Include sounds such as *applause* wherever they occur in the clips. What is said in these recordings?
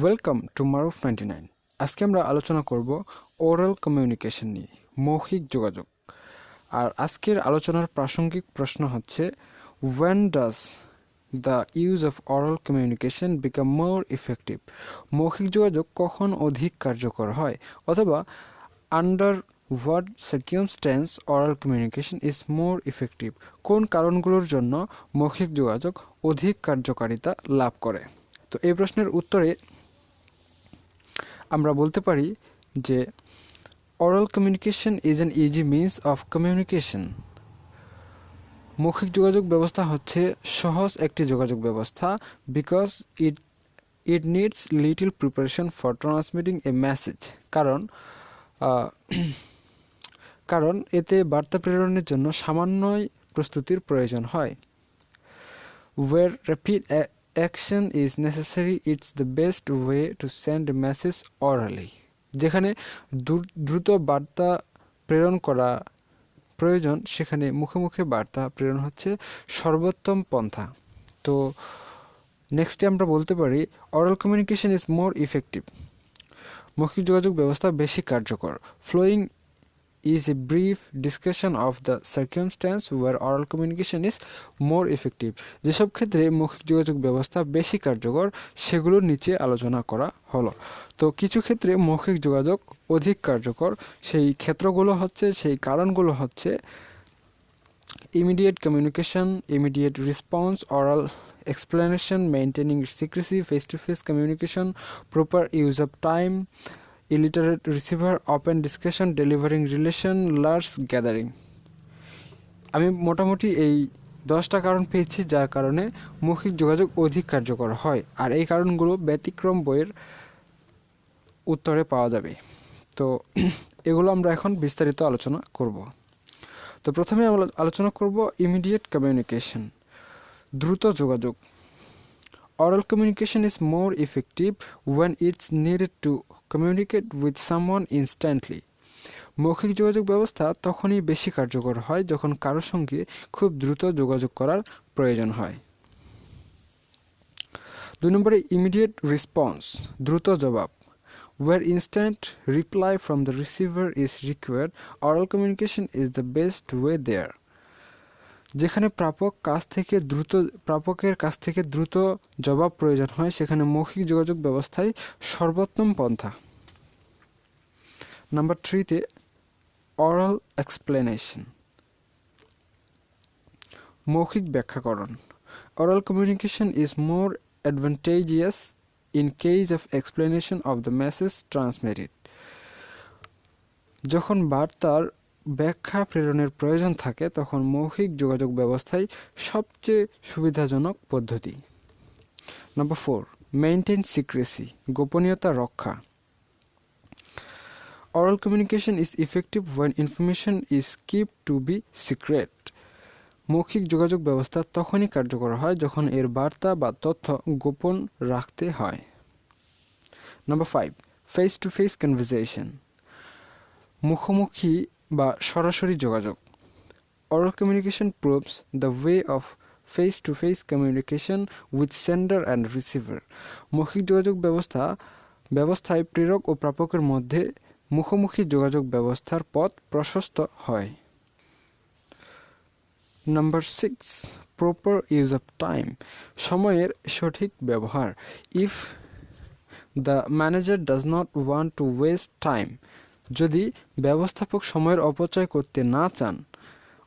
Welcome to Maruf ninety nine আজকে আমরা আলোচনা করব ওরাল কমিউনিকেশন নিয়ে, মৌখিক যোগাযোগ। আর আজকের আলোচনার প্রাসঙ্গিক প্রশ্ন হচ্ছে when does the use of oral communication become more effective মৌখিক যোগাযোগ কখন অধিক কার্যকর হয়? অথবা under what circumstance oral communication is more effective কোন কারণগুলোর জন্য মৌখিক যোগাযোগ অধিক কার্যকারিতা লাভ করে? তো এই প্রশ্নের উত্তরে আমরা বলতে পারি যে oral communication is an easy means of communication মৌখিক যোগাযোগ ব্যবস্থা হচ্ছে সহজ একটি যোগাযোগ ব্যবস্থা because it it needs little preparation for transmitting a message কারণ *clears throat* কারণ এতে বার্তা প্রেরণের জন্য সামান্যই প্রস্তুতির প্রয়োজন হয়। Where rapid action is necessary it's the best way to send message orally যেখানে দ্রু- দ্রুত বার্তা প্রেরণ করা প্রয়োজন, সেখানে মুখে মুখে বার্তা প্রেরণ হচ্ছে সর্বোত্তম পন্থা। তো নেক্সটে আমরা বলতে পারি oral communication is more effective মৌখিক যোগাযোগ ব্যবস্থা বেশি কার্যকর। Flowing is a brief discussion of the circumstance where oral communication is more effective যেসব ক্ষেত্রে মৌখিক যোগাযোগ ব্যবস্থা বেশি কার্যকর সেগুলোর নিচে আলোচনা করা হলো তো কিছু ক্ষেত্রে মৌখিক যোগাযোগ অধিক কার্যকর সেই ক্ষেত্রগুলো হচ্ছে সেই কারণগুলো হচ্ছে immediate communication immediate response oral explanation maintaining secrecy face to face communication proper use of time illiterate receiver, open discussion, delivering relation, large gathering. আমি মোটামুটি এই দশটা কারণ পেয়েছি, যার কারণে মৌখিক যোগাযোগ অধিক কার্যকর হয়। আর এই কারণগুলো ব্যতিক্রম বইয়ের উত্তরে পাওয়া যাবে। তো *clears throat* এগুলো আমরা এখন বিস্তারিত আলোচনা করব। তো প্রথমে আলোচনা করব ইমিডিয়েট কমিউনিকেশন দ্রুত যোগাযোগ। Oral communication is more effective when it's needed to communicate with someone instantly. মৌখিক যোগাযোগ ব্যবস্থা তখনই বেশি কার্যকর হয় যখন কারোর সঙ্গে খুব দ্রুত যোগাযোগ করার প্রয়োজন হয়। দু নম্বরে ইমিডিয়েট রেসপন্স দ্রুত জবাব। Where instant reply from the receiver is required oral communication is the best way there যেখানে প্রাপক কাছ থেকে দ্রুত, প্রাপকের কাছ থেকে দ্রুত জবাব প্রয়োজন হয়, সেখানে মৌখিক যোগাযোগ ব্যবস্থায় সর্বোত্তম পন্থা। নাম্বার থ্রিতে অরাল এক্সপ্লেনেশন মৌখিক ব্যাখ্যাকরণ। Oral communication is more advantageous in case of explanation of the message transmitted যখন বার্তার ব্যাখ্যা প্রেরণের প্রয়োজন থাকে, তখন মৌখিক যোগাযোগ ব্যবস্থায় সবচেয়ে সুবিধাজনক পদ্ধতি। নম্বর ফোর মেনটেন সিক্রেসি গোপনীয়তা রক্ষা। Oral communication is effective when information is kept to be secret মৌখিক যোগাযোগ ব্যবস্থা তখনই কার্যকর হয় যখন এর বার্তা বা তথ্য গোপন রাখতে হয়। Number five face to face conversation মুখোমুখি বা সরাসরি যোগাযোগ। Oral communication proves the way of face to face communication with sender and receiver মৌখিক যোগাযোগ ব্যবস্থা, ব্যবস্থায় প্রেরক ও প্রাপকের মধ্যে মুখোমুখি যোগাযোগ ব্যবস্থার পথ প্রশস্ত হয়। Number six proper use of time সময়ের সঠিক ব্যবহার। If the manager does not want to waste time যদি ব্যবস্থাপক সময়ের অপচয় করতে না চান,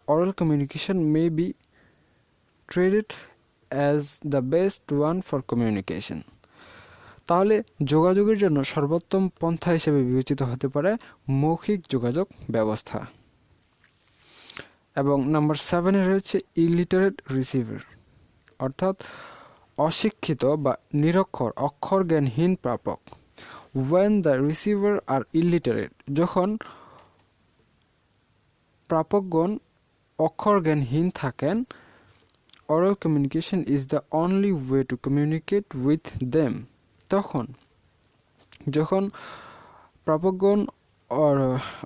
oral communication may be treated as the best one for communication. তাহলে যোগাযোগের জন্য সর্বোত্তম পন্থা হিসেবে বিবেচিত হতে পারে মৌখিক যোগাযোগ ব্যবস্থা। এবং নাম্বার সেভেনে রয়েছে ইলিটারেট রিসিভার অর্থাৎ অশিক্ষিত বা নিরক্ষর, অক্ষর জ্ঞানহীন প্রাপক। When the receiver are illiterate যখন প্রাপকগণ অক্ষর জ্ঞানহীন থাকেন, oral communication is the only way to communicate with them. তখন, যখন প্রাপকগণ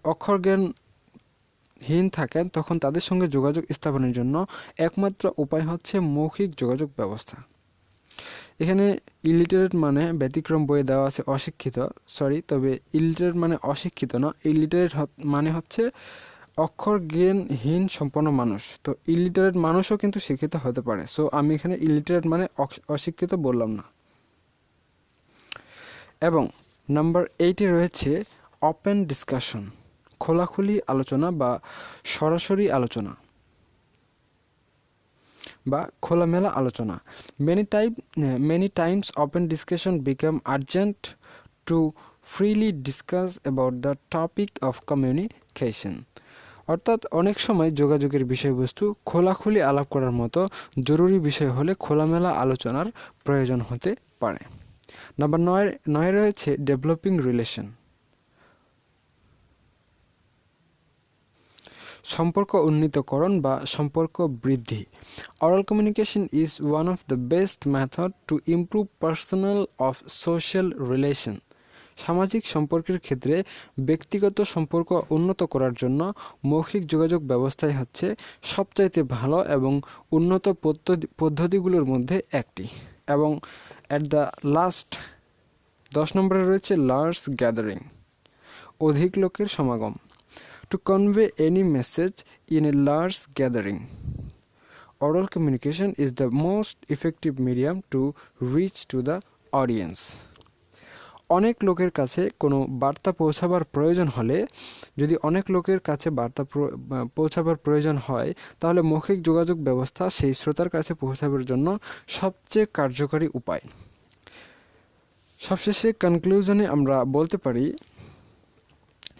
অক্ষর জ্ঞানহীন থাকেন, তখন তাদের সঙ্গে যোগাযোগ স্থাপনের জন্য একমাত্র উপায় হচ্ছে মৌখিক যোগাযোগ ব্যবস্থা। এখানে ইলিটারেট মানে ব্যতিক্রম বইয়ে দেওয়া আছে অশিক্ষিত সরি তবে ইলিটারেট মানে অশিক্ষিত না ইলিটারেট মানে হচ্ছে অক্ষর জ্ঞানহীন সম্পন্ন মানুষ। তো ইলিটারেট মানুষও কিন্তু শিক্ষিত হতে পারে। সো আমি এখানে ইলিটারেট মানে অশিক্ষিত বললাম না। এবং নাম্বার এইটে রয়েছে ওপেন ডিসকাশন খোলাখুলি আলোচনা বা সরাসরি আলোচনা। বা খোলামেলা আলোচনা। Many type many times open discussion become urgent to freely discuss about the topic of communication অর্থাৎ অনেক সময় যোগাযোগের বিষয়বস্তু খোলাখুলি আলাপ করার মতো জরুরি বিষয় হলে খোলামেলা আলোচনার প্রয়োজন হতে পারে। নাম্বার নয় নয় রয়েছে ডেভেলপিং রিলেশন সম্পর্ক উন্নীতকরণ বা সম্পর্ক বৃদ্ধি oral communication is one of the best method to improve personal of social relation সামাজিক সম্পর্কের ক্ষেত্রে ব্যক্তিগত সম্পর্ক উন্নত করার জন্য মৌখিক যোগাযোগ ব্যবস্থাই হচ্ছে সবচাইতে ভালো এবং উন্নত পদ্ধতিগুলোর মধ্যে একটি। এবং অ্যাট দ্য লাস্ট দশ নম্বরে রয়েছে লার্জ গ্যাদারিং অধিক লোকের সমাগম। To convey any message in a large gathering. Oral communication is the most effective medium to reach to the audience. অনেক লোকের কাছে কোনো বার্তা পৌঁছাবার প্রয়োজন হলে, যদি অনেক লোকের কাছে বার্তা পৌঁছাবার প্রয়োজন হয়, তাহলে মৌখিক যোগাযোগ ব্যবস্থা সেই শ্রোতার কাছে পৌঁছাবার জন্য সবচেয়ে কার্যকরী উপায় সবশেষে কনক্লুশনে আমরা বলতে পারি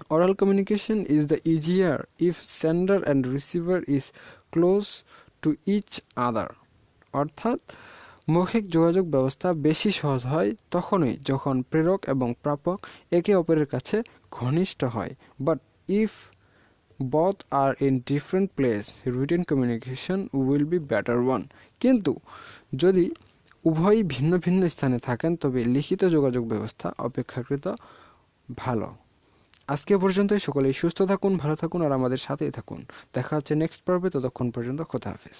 Oral communication is the easier if sender and receiver is close to each other. অর্থাৎ, মৌখিক যোগাযোগ ব্যবস্থা বেশি সহজ হয় তখনই যখন প্রেরক এবং প্রাপক একে অপরের কাছে ঘনিষ্ঠ হয়। But if both are in different place written communication will be better one কিন্তু, যদি উভয়ই ভিন্ন ভিন্ন স্থানে থাকেন, তবে লিখিত যোগাযোগ ব্যবস্থা অপেক্ষাকৃত ভালো। আজকে পর্যন্তই, সকলেই সুস্থ থাকুন, ভালো থাকুন, আর আমাদের সাথেই থাকুন। দেখা হচ্ছে নেক্সট পর্বে, ততক্ষণ পর্যন্ত খোদা হাফিজ।